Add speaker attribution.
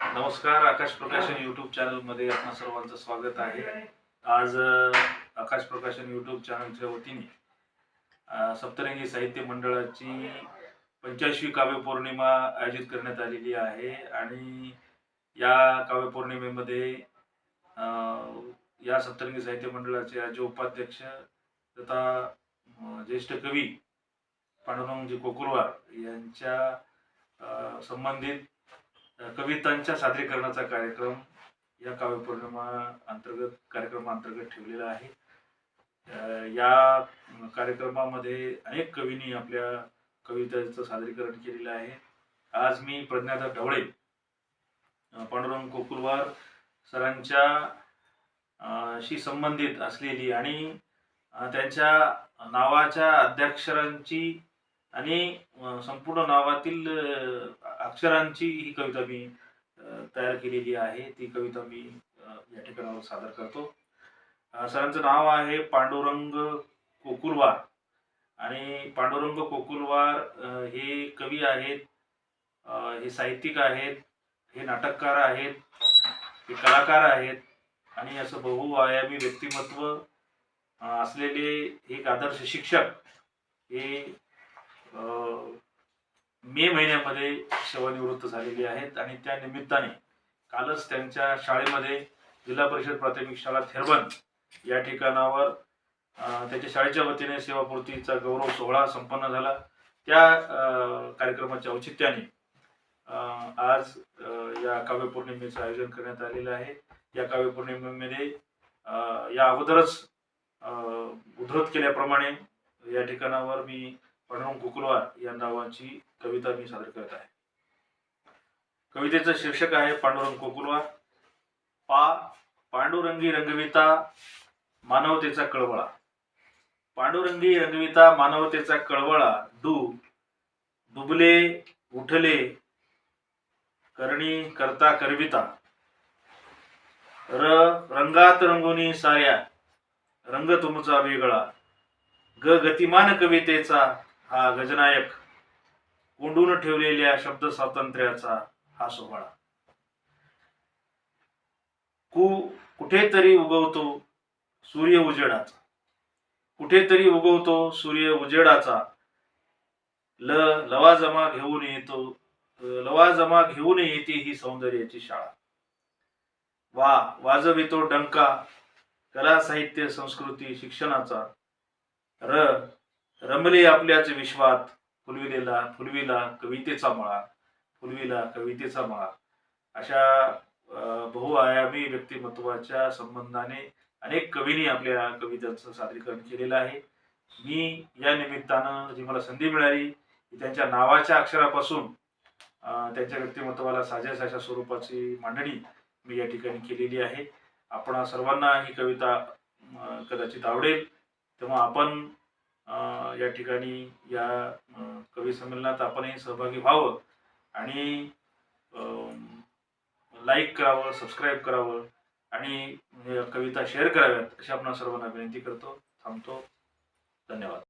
Speaker 1: नमस्कार आकाश प्रकाशन युट्यूब चॅनलमध्ये आपणा सर्वांचं स्वागत आहे. आज आकाश प्रकाशन युट्यूब चॅनलच्या वतीने सप्तरंगी साहित्य मंडळाची पंच्याऐंशी काव्य पौर्णिमा आयोजित करण्यात आलेली आहे आणि या काव्य पौर्णिमेमध्ये या सप्तरंगी साहित्य मंडळाचे आजी उपाध्यक्ष तथा ज्येष्ठ कवी पांडुरंगजी कोकुरवार यांच्या संबंधित कवितांच्या सादरीकरणाचा कार्यक्रम या काव्य पौर्णिमा अंतर्गत कार्यक्रमाअंतर्गत ठेवलेला आहे. या कार्यक्रमामध्ये अनेक कवींनी आपल्या कवितांचं सादरीकरण केलेलं आहे. आज मी प्रज्ञादा ढवळे पांडुरंग कोकुलवार सरांच्या शी संबंधित असलेली आणि त्यांच्या नावाच्या अध्याक्षरांची आणि संपूर्ण नावातील अक्षरांची ही कविता मी तयार केलेली आहे. ती कविता मी या ठिकाणावर सादर करतो. सरांचं नाव आहे पांडुरंग कोकुलवार. आणि पांडुरंग कोकुलवार हे कवी आहेत हे साहित्यिक आहेत हे नाटककार आहेत हे कलाकार आहेत. आणि असं बहुआयामी व्यक्तिमत्व असलेले एक आदर्श शिक्षक हे मे महिन्यामध्ये सेवानिवृत्त झालेली आहेत आणि त्या निमित्ताने कालच त्यांच्या शाळेमध्ये जिल्हा परिषद प्राथमिक शाळा थेरबन या ठिकाणावर त्याच्या शाळेच्या वतीने सेवापूर्तीचा गौरव सोहळा संपन्न झाला. त्या कार्यक्रमाच्या औचित्याने आज या काव्यपौर्णिमेचं आयोजन करण्यात आलेलं आहे. या काव्य पौर्णिमेमध्ये या अगोदरच उद्धृत केल्याप्रमाणे या ठिकाणावर मी पांडुरंग कुकुलवार या नावाची कविता मी सादर करत आहे. कवितेचं शीर्षक आहे पांडुरंग कोकुलवार पा पांडुरंगी रंगविता मानवतेचा कळवळा. पांडुरंगी रंगविता मानवतेचा कळवळा. डू डुबले उठले करणी करता करविता. र रंगात रंगुनी साऱ्या रंग तुमचा वेगळा. ग गतिमान कवितेचा हा गजनायक कोंडून ठेवलेल्या शब्द स्वातंत्र्याचा हा सोहळा. कु कुठेतरी उगवतो सूर्य उजेडाचा. कुठेतरी उगवतो सूर्य उजेडाचा. ल लवाजमा घेऊन येतो लवाजमा घेऊन येते ही सौंदर्याची शाळा. वा वाजवितो डंका कला साहित्य संस्कृती शिक्षणाचा र रमले आपल्याच विश्वात फुलविलेला फुलविला कवितेचा मळा फुलविला कवितेचा मळा. अशा बहुआयामी व्यक्तिमत्वाच्या संबंधाने अनेक कवींनी आपल्या कवितांचं सादरीकरण केलेलं आहे. मी या निमित्तानं जी मला संधी मिळाली त्यांच्या नावाच्या अक्षरापासून त्यांच्या व्यक्तिमत्वाला साजेस अशा स्वरूपाची मांडणी मी या ठिकाणी केलेली आहे. आपण सर्वांना ही कविता कदाचित आवडेल. तेव्हा आपण या ठिकाणी या कवी संमेलनात आपणही सहभागी व्हावं आणि लाईक करावं सबस्क्राईब करावं आणि कविता शेअर कराव्यात अशी आपण सर्वांना विनंती करतो थांबतो. धन्यवाद.